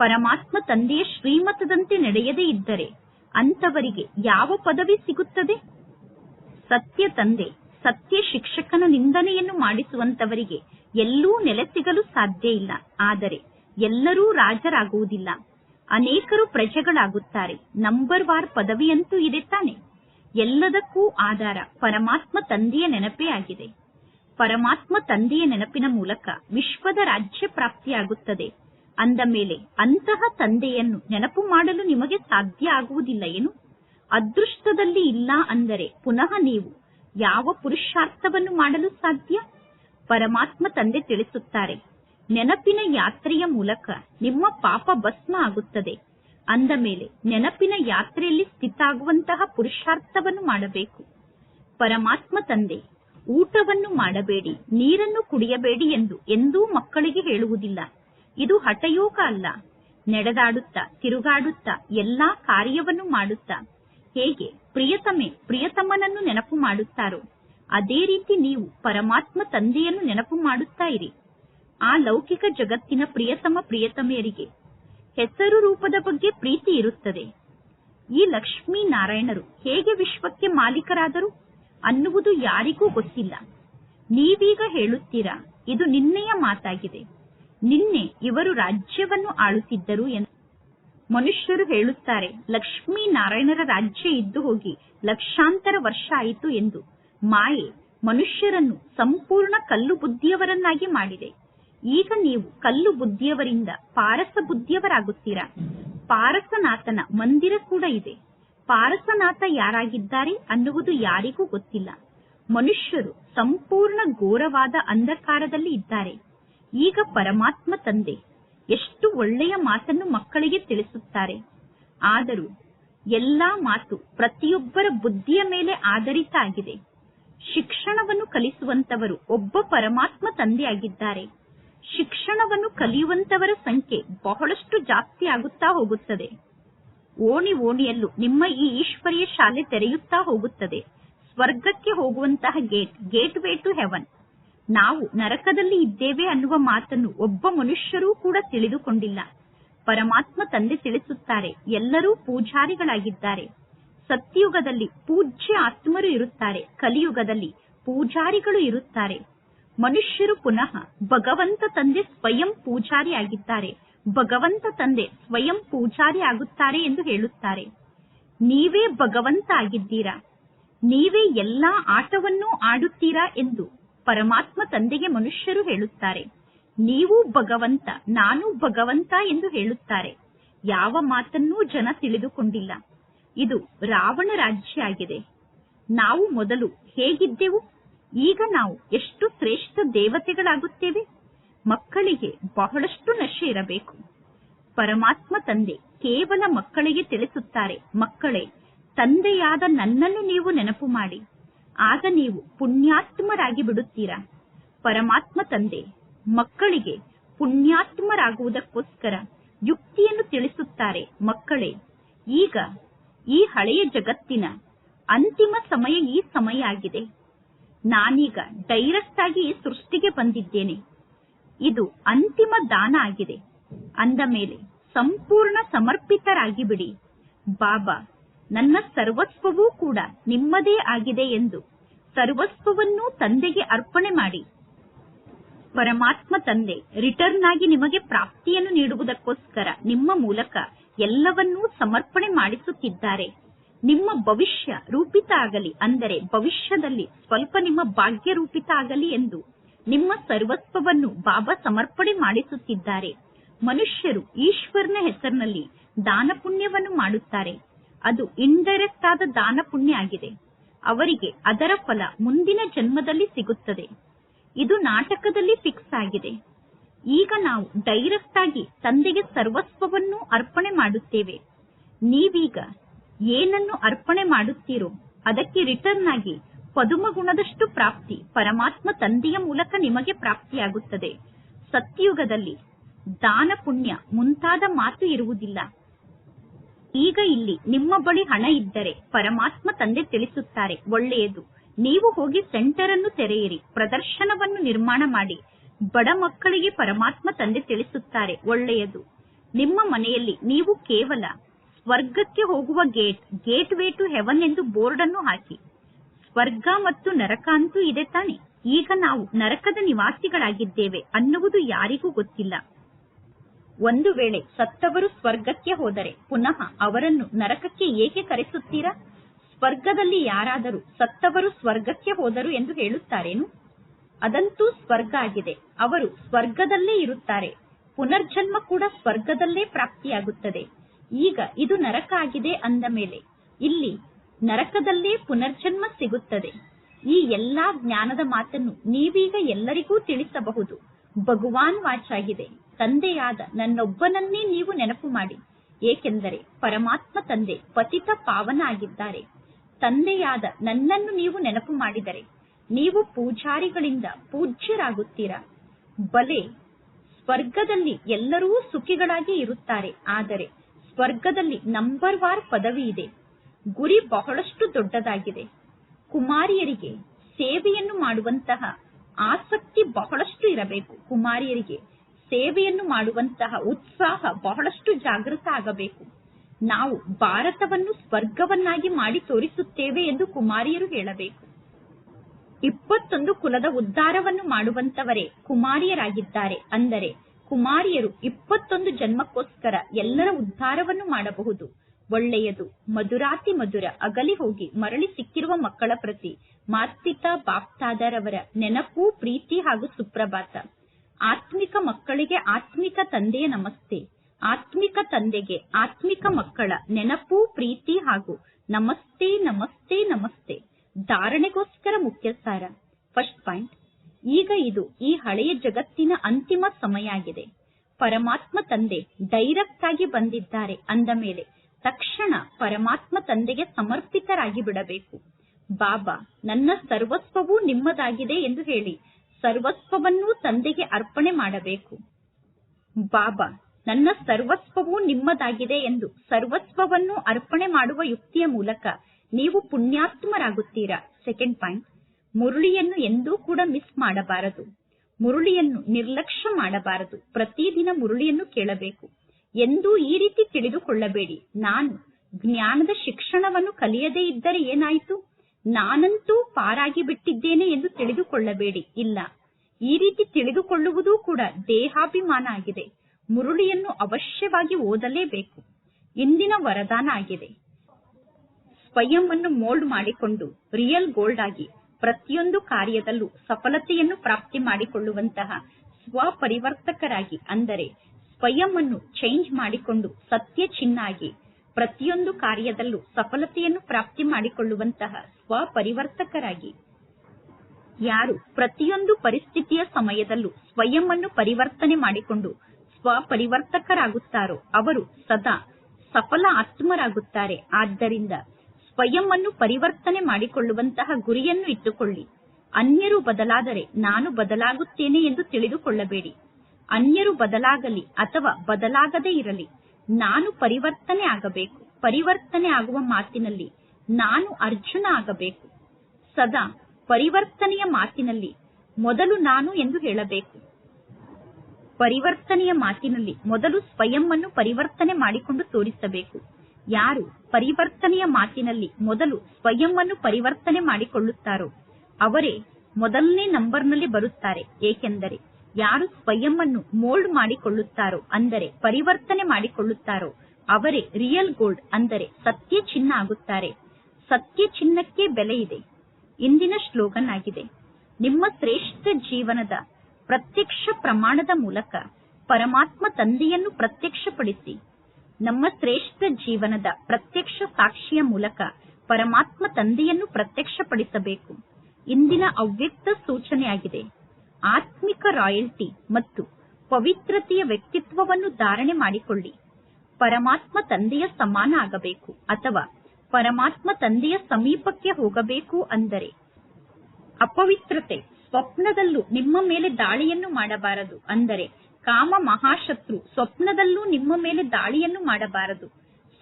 ಪರಮಾತ್ಮ ತಂದೆಯ ಶ್ರೀಮತದಂತೆ ನಡೆಯದೇ ಇದ್ದರೆ ಅಂತವರಿಗೆ ಯಾವ ಪದವಿ ಸಿಗುತ್ತದೆ? ಸತ್ಯ ತಂದೆ, ಸತ್ಯ ಶಿಕ್ಷಕನ ನಿಂದನೆಯನ್ನು ಮಾಡಿಸುವಂತವರಿಗೆ ಎಲ್ಲೂ ನೆಲೆಸಿಗಲು ಸಾಧ್ಯ ಇಲ್ಲ. ಆದರೆ ಎಲ್ಲರೂ ರಾಜರಾಗುವುದಿಲ್ಲ. ಅನೇಕರು ಪ್ರಜೆಗಳಾಗುತ್ತಾರೆ. ನಂಬರ್ ವಾರ್ ಪದವಿಯಂತೂ ಇದೆ ತಾನೆ. ಎಲ್ಲದಕ್ಕೂ ಆಧಾರ ಪರಮಾತ್ಮ ತಂದೆಯ ನೆನಪೇ ಆಗಿದೆ. ಪರಮಾತ್ಮ ತಂದೆಯ ನೆನಪಿನ ಮೂಲಕ ವಿಶ್ವದ ರಾಜ್ಯ ಪ್ರಾಪ್ತಿಯಾಗುತ್ತದೆ. ಅಂದ ಮೇಲೆ ಅಂತಹ ತಂದೆಯನ್ನು ನೆನಪು ಮಾಡಲು ನಿಮಗೆ ಸಾಧ್ಯ ಆಗುವುದಿಲ್ಲ ಏನು? ಅದೃಷ್ಟದಲ್ಲಿ ಇಲ್ಲ ಅಂದರೆ ಪುನಃ ನೀವು ಯಾವ ಪುರುಷಾರ್ಥವನ್ನು ಮಾಡಲು ಸಾಧ್ಯ? ಪರಮಾತ್ಮ ತಂದೆ ತಿಳಿಸುತ್ತಾರೆ. ನೆನಪಿನ ಯಾತ್ರೆಯ ಮೂಲಕ ನಿಮ್ಮ ಪಾಪ ಭಸ್ಮ ಆಗುತ್ತದೆ. ಅಂದ ಮೇಲೆ ನೆನಪಿನ ಯಾತ್ರೆಯಲ್ಲಿ ಸ್ಥಿತ ಆಗುವಂತಹ ಪುರುಷಾರ್ಥವನ್ನು ಮಾಡಬೇಕು. ಪರಮಾತ್ಮ ತಂದೆ, ಊಟವನ್ನು ಮಾಡಬೇಡಿ, ನೀರನ್ನು ಕುಡಿಯಬೇಡಿ ಎಂದು ಎಂದೂ ಮಕ್ಕಳಿಗೆ ಹೇಳುವುದಿಲ್ಲ. ಇದು ಹಠಯೋಗ ಅಲ್ಲ. ನಡೆದಾಡುತ್ತಾ, ತಿರುಗಾಡುತ್ತಾ, ಎಲ್ಲಾ ಕಾರ್ಯವನ್ನು ಮಾಡುತ್ತಾ, ಹೇಗೆ ಪ್ರಿಯತಮೆ, ಪ್ರಿಯತಮನನ್ನು ನೆನಪು ಮಾಡುತ್ತಾರೋ? ಅದೇ ರೀತಿ ನೀವು ಪರಮಾತ್ಮ ತಂದೆಯನ್ನು ನೆನಪು ಮಾಡುತ್ತಾ ಇರಿ ಆ ಲೌಕಿಕ ಜಗತ್ತಿನ ಪ್ರಿಯತಮ ಪ್ರಿಯತಮೆಯರಿಗೆ ಹೆಸರು ರೂಪದ ಬಗ್ಗೆ ಪ್ರೀತಿ ಇರುತ್ತದೆ. ಈ ಲಕ್ಷ್ಮೀ ನಾರಾಯಣರು ಹೇಗೆ ವಿಶ್ವಕ್ಕೆ ಮಾಲೀಕರಾದರು ಅನ್ನುವುದು ಯಾರಿಗೂ ಗೊತ್ತಿಲ್ಲ. ನೀವೀಗ ಹೇಳುತ್ತೀರಾ, ಇದು ನಿನ್ನೆಯ ಮಾತಾಗಿದೆ. ನಿನ್ನೆ ಇವರು ರಾಜ್ಯವನ್ನು ಆಳುತ್ತಿದ್ದರು ಎಂದು ಮನುಷ್ಯರು ಹೇಳುತ್ತಾರೆ, ಲಕ್ಷ್ಮೀ ನಾರಾಯಣರ ರಾಜ್ಯ ಇದ್ದು ಹೋಗಿ ಲಕ್ಷಾಂತರ ವರ್ಷ ಆಯಿತು ಎಂದು. ಮಾಯೆ ಮನುಷ್ಯರನ್ನು ಸಂಪೂರ್ಣ ಕಲ್ಲು ಬುದ್ಧಿಯವರನ್ನಾಗಿ ಮಾಡಿದೆ. ಈಗ ನೀವು ಕಲ್ಲು ಬುದ್ಧಿಯವರಿಂದ ಪಾರಸ ಬುದ್ಧಿಯವರಾಗುತ್ತೀರಾ? ಪಾರಸನಾಥನ ಮಂದಿರ ಕೂಡ ಇದೆ. ಪಾರಸನಾಥ ಯಾರಾಗಿದ್ದಾರೆ ಅನ್ನುವುದು ಯಾರಿಗೂ ಗೊತ್ತಿಲ್ಲ. ಮನುಷ್ಯರು ಸಂಪೂರ್ಣ ಘೋರವಾದ ಅಂಧಕಾರದಲ್ಲಿ ಇದ್ದಾರೆ. ಈಗ ಪರಮಾತ್ಮ ತಂದೆ ಎಷ್ಟು ಒಳ್ಳೆಯ ಮಾತನ್ನು ಮಕ್ಕಳಿಗೆ ತಿಳಿಸುತ್ತಾರೆ. ಆದರೂ ಎಲ್ಲಾ ಮಾತು ಪ್ರತಿಯೊಬ್ಬರ ಬುದ್ಧಿಯ ಮೇಲೆ ಆಧಾರಿತ ಆಗಿದೆ. ಶಿಕ್ಷಣವನ್ನು ಕಲಿಸುವಂತವರು ಒಬ್ಬ ಪರಮಾತ್ಮ ತಂದೆಯಾಗಿದ್ದಾರೆ. ಶಿಕ್ಷಣವನ್ನು ಕಲಿಯುವಂತವರ ಸಂಖ್ಯೆ ಬಹಳಷ್ಟು ಜಾಸ್ತಿ ಆಗುತ್ತಾ ಹೋಗುತ್ತದೆ. ಓಣಿ ಓಣಿಯಲ್ಲೂ ನಿಮ್ಮ ಈ ಈಶ್ವರೀಯ ಶಾಲೆ ತೆರೆಯುತ್ತಾ ಹೋಗುತ್ತದೆ. ಸ್ವರ್ಗಕ್ಕೆ ಹೋಗುವಂತಹ gate gateway to heaven ನಾವು ನರಕದಲ್ಲಿ ಇದ್ದೇವೆ ಅನ್ನುವ ಮಾತನ್ನು ಒಬ್ಬ ಮನುಷ್ಯರೂ ಕೂಡ ತಿಳಿದುಕೊಂಡಿಲ್ಲ. ಪರಮಾತ್ಮ ತಂದೆ ತಿಳಿಸುತ್ತಾರೆ, ಎಲ್ಲರೂ ಪೂಜಾರಿಗಳಾಗಿದ್ದಾರೆ. ಸತ್ಯಯುಗದಲ್ಲಿ ಪೂಜ್ಯ ಆತ್ಮರು ಇರುತ್ತಾರೆ, ಕಲಿಯುಗದಲ್ಲಿ ಪೂಜಾರಿಗಳು ಇರುತ್ತಾರೆ. ಮನುಷ್ಯರು ಪುನಃ ಭಗವಂತ ತಂದೆ ಸ್ವಯಂ ಪೂಜಾರಿ ಆಗಿದ್ದಾರೆ. ಭಗವಂತ ತಂದೆ ಸ್ವಯಂ ಪೂಜಾರಿ ಆಗುತ್ತಾರೆ ಎಂದು ಹೇಳುತ್ತಾರೆ. ನೀವೇ ಭಗವಂತ ಆಗಿದ್ದೀರಾ? ನೀವೇ ಎಲ್ಲಾ ಆಟವನ್ನೂ ಆಡುತ್ತೀರಾ ಎಂದು ಪರಮಾತ್ಮ ತಂದೆಗೆ ಮನುಷ್ಯರು ಹೇಳುತ್ತಾರೆ. ನೀವು ಭಗವಂತ, ನಾನು ಭಗವಂತ ಎಂದು ಹೇಳುತ್ತಾರೆ. ಯಾವ ಮಾತನ್ನೂ ಜನ ತಿಳಿದುಕೊಂಡಿಲ್ಲ. ಇದು ರಾವಣ ರಾಜ್ಯ ಆಗಿದೆ ನಾವು ಮೊದಲು ಹೇಗಿದ್ದೆವು? ಈಗ ನಾವು ಎಷ್ಟು ಶ್ರೇಷ್ಠ ದೇವತೆಗಳಾಗುತ್ತೇವೆ? ಮಕ್ಕಳಿಗೆ ಬಹಳಷ್ಟು ನಶೆ ಇರಬೇಕು. ಪರಮಾತ್ಮ ತಂದೆ ಕೇವಲ ಮಕ್ಕಳಿಗೆ ತಿಳಿಸುತ್ತಾರೆ, ಮಕ್ಕಳೇ, ತಂದೆಯಾದ ನನ್ನನ್ನು ನೀವು ನೆನಪು ಮಾಡಿ. ಆಗ ನೀವು ಪುಣ್ಯಾತ್ಮರಾಗಿ ಬಿಡುತ್ತೀರಾ? ಪರಮಾತ್ಮ ತಂದೆ, ಮಕ್ಕಳಿಗೆ ಪುಣ್ಯಾತ್ಮರಾಗುವುದಕ್ಕೋಸ್ಕರ ಯುಕ್ತಿಯನ್ನು ತಿಳಿಸುತ್ತಾರೆ, ಮಕ್ಕಳೇ. ಈಗ ಈ ಹಳೆಯ ಜಗತ್ತಿನ ಅಂತಿಮ ಸಮಯ ಈ ಸಮಯ ಆಗಿದೆ. ನಾನೀಗ ಡೈರೆಕ್ಟ್ ಆಗಿ ಸೃಷ್ಟಿಗೆ ಬಂದಿದ್ದೇನೆ. ಇದು ಅಂತಿಮ ದಾನ ಆಗಿದೆ. ಅಂದ ಮೇಲೆ ಸಂಪೂರ್ಣ ಸಮರ್ಪಿತರಾಗಿ ಬಿಡಿ ಬಾಬಾ, ನನ್ನ ಸರ್ವಸ್ವವೂ ಕೂಡ ನಿಮ್ಮದೇ ಆಗಿದೆ ಎಂದು ಸರ್ವಸ್ವವನ್ನೂ ತಂದೆಗೆ ಅರ್ಪಣೆ ಮಾಡಿ. ಪರಮಾತ್ಮ ತಂದೆ ರಿಟರ್ನ್ ಆಗಿ ನಿಮಗೆ ಪ್ರಾಪ್ತಿಯನ್ನು ನೀಡುವುದಕ್ಕೋಸ್ಕರ ನಿಮ್ಮ ಮೂಲಕ ಎಲ್ಲವನ್ನೂ ಸಮರ್ಪಣೆ ಮಾಡಿಸುತ್ತಿದ್ದಾರೆ. ನಿಮ್ಮ ಭವಿಷ್ಯ ರೂಪಿತ ಆಗಲಿ ಅಂದರೆ ಭವಿಷ್ಯದಲ್ಲಿ ಸ್ವಲ್ಪ ನಿಮ್ಮ ಭಾಗ್ಯ ರೂಪಿತ ಆಗಲಿ ಎಂದು ನಿಮ್ಮ ಸರ್ವಸ್ವವನ್ನು ಬಾಬಾ ಸಮರ್ಪಣೆ ಮಾಡಿಸುತ್ತಿದ್ದಾರೆ. ಮನುಷ್ಯರು ಈಶ್ವರನ ಹೆಸರಿನಲ್ಲಿ ದಾನ ಪುಣ್ಯವನ್ನು ಮಾಡುತ್ತಾರೆ. ಅದು ಇಂಡೈರೆಕ್ಟ್ ಆದ ದಾನ ಪುಣ್ಯ ಆಗಿದೆ. ಅವರಿಗೆ ಅದರ ಫಲ ಮುಂದಿನ ಜನ್ಮದಲ್ಲಿ ಸಿಗುತ್ತದೆ. ಇದು ನಾಟಕದಲ್ಲಿ ಫಿಕ್ಸ್ ಆಗಿದೆ. ಈಗ ನಾವು ಡೈರೆಕ್ಟ್ ಆಗಿ ತಂದೆಗೆ ಸರ್ವಸ್ವವನ್ನು ಅರ್ಪಣೆ ಮಾಡುತ್ತೇವೆ. ನೀವೀಗ ಏನನ್ನು ಅರ್ಪಣೆ ಮಾಡುತ್ತೀರೋ ಅದಕ್ಕೆ ರಿಟರ್ನ್ ಆಗಿ ಪದುಮ ಗುಣದಷ್ಟು ಪ್ರಾಪ್ತಿ ಪರಮಾತ್ಮ ತಂದೆಯ ಮೂಲಕ ನಿಮಗೆ ಪ್ರಾಪ್ತಿಯಾಗುತ್ತದೆ. ಸತ್ಯಯುಗದಲ್ಲಿ ದಾನ ಪುಣ್ಯ ಮುಂತಾದ ಮಾತು ಇರುವುದಿಲ್ಲ. ಈಗ ಇಲ್ಲಿ ನಿಮ್ಮ ಬಳಿ ಹಣ ಇದ್ದರೆ ಪರಮಾತ್ಮ ತಂದೆ ತಿಳಿಸುತ್ತಾರೆ, ಒಳ್ಳೆಯದು. ನೀವು ಹೋಗಿ ಸೆಂಟರ್ ಅನ್ನು ತೆರೆಯಿರಿ, ಪ್ರದರ್ಶನವನ್ನು ನಿರ್ಮಾಣ ಮಾಡಿ. ಬಡ ಮಕ್ಕಳಿಗೆ ಪರಮಾತ್ಮ ತಂದೆ ತಿಳಿಸುತ್ತಾರೆ, ಒಳ್ಳೆಯದು. ನಿಮ್ಮ ಮನೆಯಲ್ಲಿ ನೀವು ಕೇವಲ ಸ್ವರ್ಗಕ್ಕೆ ಹೋಗುವ gate gateway to heaven ಎಂದು ಬೋರ್ಡ್ ಅನ್ನು ಹಾಕಿ. ಸ್ವರ್ಗ ಮತ್ತು ನರಕ ಅಂತೂ ಇದೆ ತಾನೆ. ಈಗ ನಾವು ನರಕದ ನಿವಾಸಿಗಳಾಗಿದ್ದೇವೆ ಅನ್ನುವುದು ಯಾರಿಗೂ ಗೊತ್ತಿಲ್ಲ. ಒಂದು ವೇಳೆ ಸತ್ತವರು ಸ್ವರ್ಗಕ್ಕೆ ಹೋದರೆ ಪುನಃ ಅವರನ್ನು ನರಕಕ್ಕೆ ಏಕೆ ಕರೆಸುತ್ತೀರಾ? ಸ್ವರ್ಗದಲ್ಲಿ ಯಾರಾದರೂ ಸತ್ತವರು ಸ್ವರ್ಗಕ್ಕೆ ಹೋದರು ಎಂದು ಹೇಳುತ್ತಾರೇನು? ಅದಂತೂ ಸ್ವರ್ಗ ಆಗಿದೆ. ಅವರು ಸ್ವರ್ಗದಲ್ಲೇ ಇರುತ್ತಾರೆ. ಪುನರ್ಜನ್ಮ ಕೂಡ ಸ್ವರ್ಗದಲ್ಲೇ ಪ್ರಾಪ್ತಿಯಾಗುತ್ತದೆ. ಈಗ ಇದು ನರಕ ಆಗಿದೆ ಅಂದ ಮೇಲೆ, ಇಲ್ಲಿ ನರಕದಲ್ಲೇ ಪುನರ್ಜನ್ಮ ಸಿಗುತ್ತದೆ. ಈ ಎಲ್ಲಾ ಜ್ಞಾನದ ಮಾತನ್ನು ನೀವೀಗ ಎಲ್ಲರಿಗೂ ತಿಳಿಸಬಹುದು. ಭಗವಾನ್ ವಾಚಾಗಿದೆ. ತಂದೆಯಾದ ನನ್ನೊಬ್ಬನನ್ನೇ ನೀವು ನೆನಪು ಮಾಡಿ. ಏಕೆಂದರೆ ಪರಮಾತ್ಮ ತಂದೆ ಪತಿತ ಪಾವನ ಆಗಿದ್ದಾರೆ. ತಂದೆಯಾದ ನನ್ನನ್ನು ನೀವು ನೆನಪು ಮಾಡಿದರೆ ನೀವು ಪೂಜಾರಿಗಳಿಂದ ಪೂಜ್ಯರಾಗುತ್ತೀರಾ. ಬಲೆ, ಸ್ವರ್ಗದಲ್ಲಿ ಎಲ್ಲರೂ ಸುಖಿಗಳಾಗಿ ಇರುತ್ತಾರೆ. ಆದರೆ, ಸ್ವರ್ಗದಲ್ಲಿ ನಂಬರ್ ವಾರ್ ಪದವಿ ಇದೆ. ಗುರಿ ಬಹಳಷ್ಟು ದೊಡ್ಡದಾಗಿದೆ. ಕುಮಾರಿಯರಿಗೆ ಸೇವೆಯನ್ನು ಮಾಡುವಂತಹ ಆಸಕ್ತಿ ಬಹಳಷ್ಟು ಇರಬೇಕು. ಕುಮಾರಿಯರಿಗೆ ಸೇವೆಯನ್ನು ಮಾಡುವಂತಹ ಉತ್ಸಾಹ ಬಹಳಷ್ಟು ಜಾಗೃತ ಆಗಬೇಕು. ನಾವು ಭಾರತವನ್ನು ಸ್ವರ್ಗವನ್ನಾಗಿ ಮಾಡಿ ತೋರಿಸುತ್ತೇವೆ ಎಂದು ಕುಮಾರಿಯರು ಹೇಳಬೇಕು. ಇಪ್ಪತ್ತೊಂದು ಕುಲದ ಉದ್ಧಾರವನ್ನು ಮಾಡುವಂತವರೇ ಕುಮಾರಿಯರಾಗಿದ್ದಾರೆ. ಅಂದರೆ ಕುಮಾರಿಯರು ಇಪ್ಪತ್ತೊಂದು ಜನ್ಮಕ್ಕೋಸ್ಕರ ಎಲ್ಲರ ಉದ್ಧಾರವನ್ನು ಮಾಡಬಹುದು. ಒಳ್ಳೆಯದು, ಮಧುರಾತಿ ಮಧುರ, ಅಗಲಿ ಹೋಗಿ ಮರಳಿ ಸಿಕ್ಕಿರುವ ಮಕ್ಕಳ ಪ್ರತಿ ಮಾಸ್ತಿತಾ ಬಾಪ್ತಾದರವರ ನೆನಪು, ಪ್ರೀತಿ ಹಾಗೂ ಸುಪ್ರಭಾತ. ಆತ್ಮಿಕ ಮಕ್ಕಳಿಗೆ ಆತ್ಮಿಕ ತಂದೆಯ ನಮಸ್ತೆ. ಆತ್ಮಿಕ ತಂದೆಗೆ ಆತ್ಮಿಕ ಮಕ್ಕಳ ನೆನಪು, ಪ್ರೀತಿ ಹಾಗೂ ನಮಸ್ತೆ ನಮಸ್ತೆ ನಮಸ್ತೆ. ಧಾರಣೆಗೋಸ್ಕರ ಮುಖ್ಯ ಸಾರ ಫಸ್ಟ್ ಪಾಯಿಂಟ್ ಈಗ ಇದು ಈ ಹಳೆಯ ಜಗತ್ತಿನ ಅಂತಿಮ ಸಮಯ ಆಗಿದೆ ಪರಮಾತ್ಮ ತಂದೆ ಡೈರೆಕ್ಟ್ ಆಗಿ ಬಂದಿದ್ದಾರೆ ಅಂದ ಮೇಲೆ ತಕ್ಷಣ ಪರಮಾತ್ಮ ತಂದೆಗೆ ಸಮರ್ಪಿತರಾಗಿ ಬಿಡಬೇಕು. ಬಾಬಾ, ನನ್ನ ಸರ್ವಸ್ವವೂ ನಿಮ್ಮದಾಗಿದೆ ಎಂದು ಹೇಳಿ ಸರ್ವಸ್ವವನ್ನೂ ತಂದೆಗೆ ಅರ್ಪಣೆ ಮಾಡಬೇಕು. ಬಾಬಾ, ನನ್ನ ಸರ್ವಸ್ವವೂ ನಿಮ್ಮದಾಗಿದೆ ಎಂದು ಸರ್ವಸ್ವವನ್ನು ಅರ್ಪಣೆ ಮಾಡುವ ಯುಕ್ತಿಯ ಮೂಲಕ ನೀವು ಪುಣ್ಯಾತ್ಮರಾಗುತ್ತೀರಾ? ಸೆಕೆಂಡ್ ಪಾಯಿಂಟ್ ಮುರುಳಿಯನ್ನು ಎಂದೂ ಕೂಡ ಮಿಸ್ ಮಾಡಬಾರದು. ಮುರುಳಿಯನ್ನು ನಿರ್ಲಕ್ಷ್ಯ ಮಾಡಬಾರದು. ಪ್ರತಿದಿನ ಮುರುಳಿಯನ್ನು ಕೇಳಬೇಕು. ಎಂದೂ ಈ ರೀತಿ ತಿಳಿದುಕೊಳ್ಳಬೇಡಿ. ನಾನು ಜ್ಞಾನದ ಶಿಕ್ಷಣವನ್ನು ಕಲಿಯದೇ ಇದ್ದರೆ ಏನಾಯಿತು? ನಾನಂತೂ ಪಾರಾಗಿ ಬಿಟ್ಟಿದ್ದೇನೆ ಎಂದು ತಿಳಿದುಕೊಳ್ಳಬೇಡಿ. ಇಲ್ಲ. ಈ ರೀತಿ ತಿಳಿದುಕೊಳ್ಳುವುದೂ ಕೂಡ ದೇಹಾಭಿಮಾನ ಆಗಿದೆ. ಮುರುಳಿಯನ್ನು ಅವಶ್ಯವಾಗಿ ಓದಲೇಬೇಕು. ಇಂದಿನ ವರದಾನ ಆಗಿದೆ. ಸ್ವಯಂ ಅನ್ನು ಮೋಲ್ಡ್ ಮಾಡಿಕೊಂಡು ರಿಯಲ್ ಗೋಲ್ಡ್ ಆಗಿ ಪ್ರತಿಯೊಂದು ಕಾರ್ಯದಲ್ಲೂ ಸಫಲತೆಯನ್ನು ಪ್ರಾಪ್ತಿ ಮಾಡಿಕೊಳ್ಳುವಂತಹ ಸ್ವಪರಿವರ್ತಕರಾಗಿ ಅಂದರೆ ಸ್ವಯಂ ಅನ್ನು ಚೇಂಜ್ ಮಾಡಿಕೊಂಡು ಸತ್ಯ ಚಿನ್ನಾಗಿ ಪ್ರತಿಯೊಂದು ಕಾರ್ಯದಲ್ಲೂ ಸಫಲತೆಯನ್ನು ಪ್ರಾಪ್ತಿ ಮಾಡಿಕೊಳ್ಳುವಂತಹ ಸ್ವಪರಿವರ್ತಕರಾಗಿ. ಯಾರು ಪ್ರತಿಯೊಂದು ಪರಿಸ್ಥಿತಿಯ ಸಮಯದಲ್ಲೂ ಸ್ವಯಂ ಅನ್ನು ಪರಿವರ್ತನೆ ಮಾಡಿಕೊಂಡು ಸ್ವಪರಿವರ್ತಕರಾಗುತ್ತಾರೋ ಅವರು ಸದಾ ಸಫಲ ಆತ್ಮರಾಗುತ್ತಾರೆ. ಆದ್ದರಿಂದ ಸ್ವಯಂ ಅನ್ನು ಪರಿವರ್ತನೆ ಮಾಡಿಕೊಳ್ಳುವಂತಹ ಗುರಿಯನ್ನು ಇಟ್ಟುಕೊಳ್ಳಿ. ಅನ್ಯರು ಬದಲಾದರೆ ನಾನು ಬದಲಾಗುತ್ತೇನೆ ಎಂದು ತಿಳಿದುಕೊಳ್ಳಬೇಡಿ. ಅನ್ಯರು ಬದಲಾಗಲಿ ಅಥವಾ ಬದಲಾಗದೇ ಇರಲಿ, ನಾನು ಪರಿವರ್ತನೆ ಆಗಬೇಕು. ಪರಿವರ್ತನೆ ಆಗುವ ಮಾತಿನಲ್ಲಿ ನಾನು ಅರ್ಜುನ ಆಗಬೇಕು. ಸದಾ ಪರಿವರ್ತನೆಯ ಮಾತಿನಲ್ಲಿ ಮೊದಲು ನಾನು ಎಂದು ಹೇಳಬೇಕು. ಪರಿವರ್ತನೆಯ ಮಾತಿನಲ್ಲಿ ಮೊದಲು ಸ್ವಯಂ ಪರಿವರ್ತನೆ ಮಾಡಿಕೊಂಡು ತೋರಿಸಬೇಕು. ಯಾರು ಪರಿವರ್ತನೆಯ ಮಾತಿನಲ್ಲಿ ಮೊದಲು ಸ್ವಯಂವನ್ನು ಪರಿವರ್ತನೆ ಮಾಡಿಕೊಳ್ಳುತ್ತಾರೋ, ಅವರೇ ಮೊದಲನೇ ನಂಬರ್ನಲ್ಲಿ ಬರುತ್ತಾರೆ. ಏಕೆಂದರೆ ಯಾರು ಸ್ವಯಂವನ್ನು ಮೋಲ್ಡ್ ಮಾಡಿಕೊಳ್ಳುತ್ತಾರೋ ಅಂದರೆ ಪರಿವರ್ತನೆ ಮಾಡಿಕೊಳ್ಳುತ್ತಾರೋ, ಅವರೇ ರಿಯಲ್ ಗೋಲ್ಡ್ ಅಂದರೆ ಸತ್ಯ ಚಿನ್ನ ಆಗುತ್ತಾರೆ. ಸತ್ಯ ಚಿನ್ನಕ್ಕೆ ಬೆಲೆ ಇದೆ. ಇಂದಿನ ಶ್ಲೋಗನ್ ಆಗಿದೆ. ನಿಮ್ಮ ಶ್ರೇಷ್ಠ ಜೀವನದ ಪ್ರತ್ಯಕ್ಷ ಪ್ರಮಾಣದ ಮೂಲಕ ಪರಮಾತ್ಮ ತಂದೆಯನ್ನು ಪ್ರತ್ಯಕ್ಷಪಡಿಸಿ. ನಮ್ಮ ಶ್ರೇಷ್ಠ ಜೀವನದ ಪ್ರತ್ಯಕ್ಷ ಸಾಕ್ಷಿಯ ಮೂಲಕ ಪರಮಾತ್ಮ ತಂದೆಯನ್ನು ಪ್ರತ್ಯಕ್ಷಪಡಿಸಬೇಕು. ಇಂದಿನ ಅವ್ಯಕ್ತ ಸೂಚನೆಯಾಗಿದೆ. ಆತ್ಮಿಕ ರಾಯಲ್ಟಿ ಮತ್ತು ಪವಿತ್ರತೆಯ ವ್ಯಕ್ತಿತ್ವವನ್ನು ಧಾರಣೆ ಮಾಡಿಕೊಳ್ಳಿ. ಪರಮಾತ್ಮ ತಂದೆಯ ಸಮಾನ ಆಗಬೇಕು ಅಥವಾ ಪರಮಾತ್ಮ ತಂದೆಯ ಸಮೀಪಕ್ಕೆ ಹೋಗಬೇಕು ಅಂದರೆ ಅಪವಿತ್ರತೆ, ಸ್ವಪ್ನದಲ್ಲೂ ನಿಮ್ಮ ಮೇಲೆ ದಾಳಿಯನ್ನು ಮಾಡಬಾರದು ಅಂದರೆ ಕಾಮ ಮಹಾಶತ್ರು ಸ್ವಪ್ನದಲ್ಲೂ ನಿಮ್ಮ ಮೇಲೆ ದಾಳಿಯನ್ನು ಮಾಡಬಾರದು.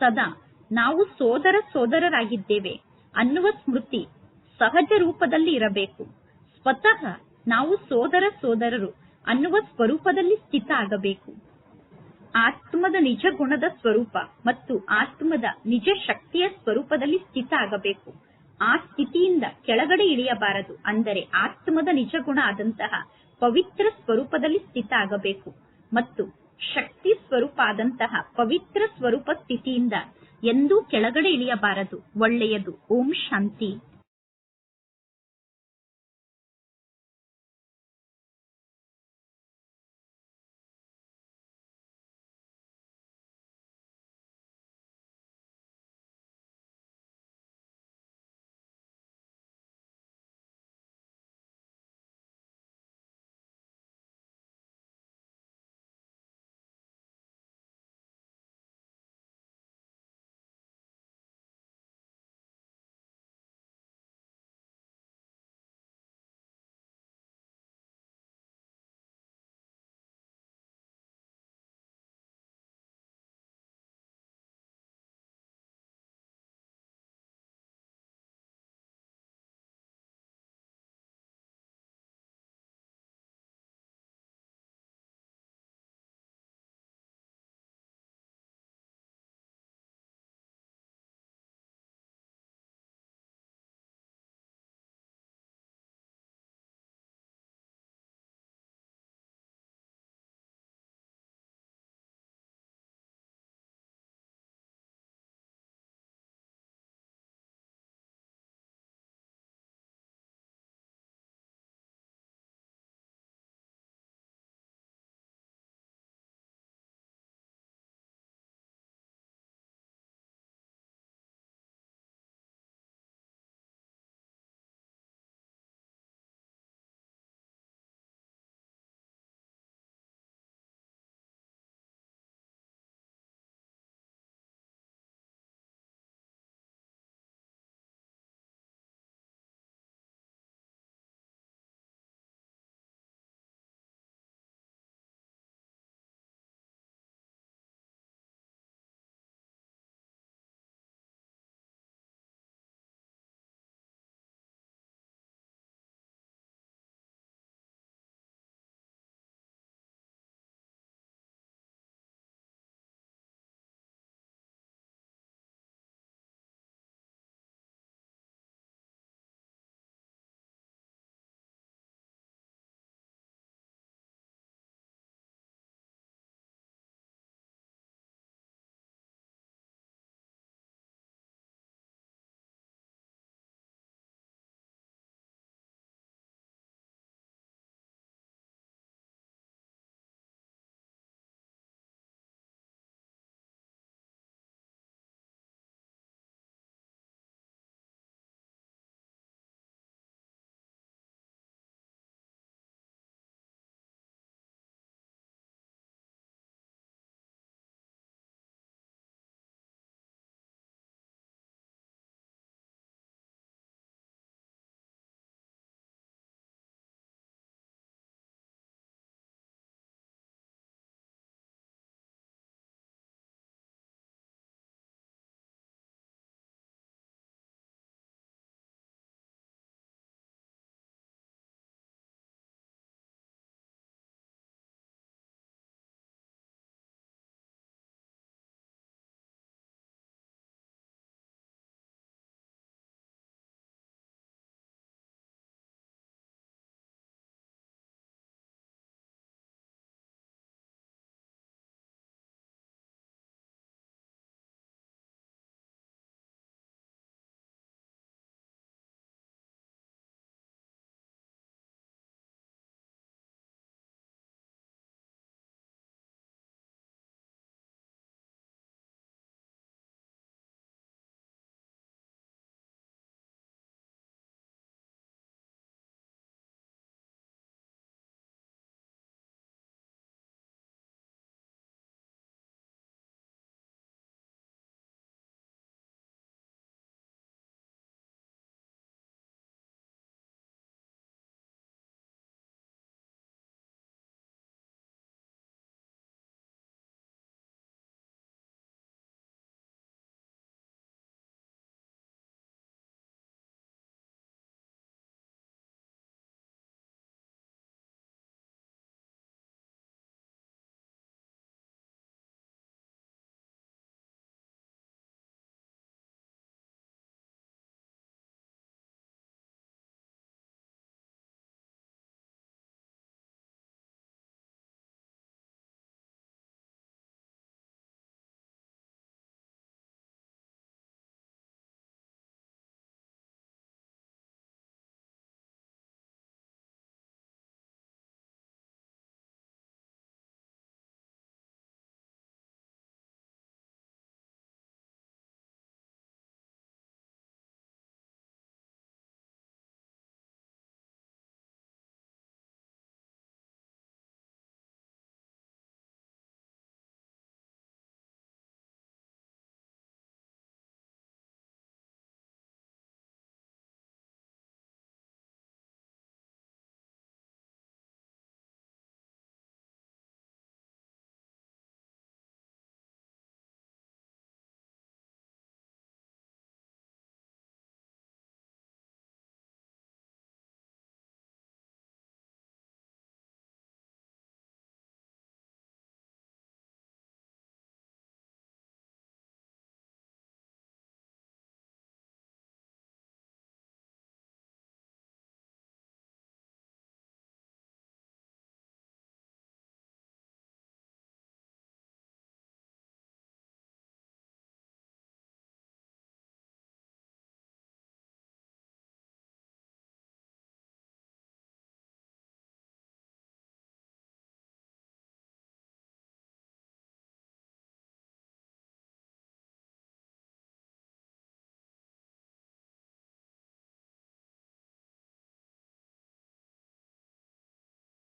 ಸದಾ ನಾವು ಸೋದರ ಸೋದರರಾಗಿದ್ದೇವೆ ಅನ್ನುವ ಸ್ಮೃತಿ ಸಹಜ ರೂಪದಲ್ಲಿ ಇರಬೇಕು. ಸ್ವತಃ ನಾವು ಸೋದರ ಸೋದರರು ಅನ್ನುವ ಸ್ವರೂಪದಲ್ಲಿ ಸ್ಥಿತ ಆಗಬೇಕು. ಆತ್ಮದ ನಿಜ ಗುಣದ ಸ್ವರೂಪ ಮತ್ತು ಆತ್ಮದ ನಿಜ ಶಕ್ತಿಯ ಸ್ವರೂಪದಲ್ಲಿ ಸ್ಥಿತ ಆಗಬೇಕು. ಆ ಸ್ಥಿತಿಯಿಂದ ಕೆಳಗಡೆ ಇಳಿಯಬಾರದು. ಅಂದರೆ ಆತ್ಮದ ನಿಜ ಗುಣ ಆದಂತಹ ಪವಿತ್ರ ಸ್ವರೂಪದಲ್ಲಿ ಸ್ಥಿತ ಆಗಬೇಕು ಮತ್ತು ಶಕ್ತಿ ಸ್ವರೂಪ ಆದಂತಹ ಪವಿತ್ರ ಸ್ವರೂಪ ಸ್ಥಿತಿಯಿಂದ ಎಂದೂ ಕೆಳಗಡೆ ಇಳಿಯಬಾರದು. ಒಳ್ಳೆಯದು. ಓಂ ಶಾಂತಿ.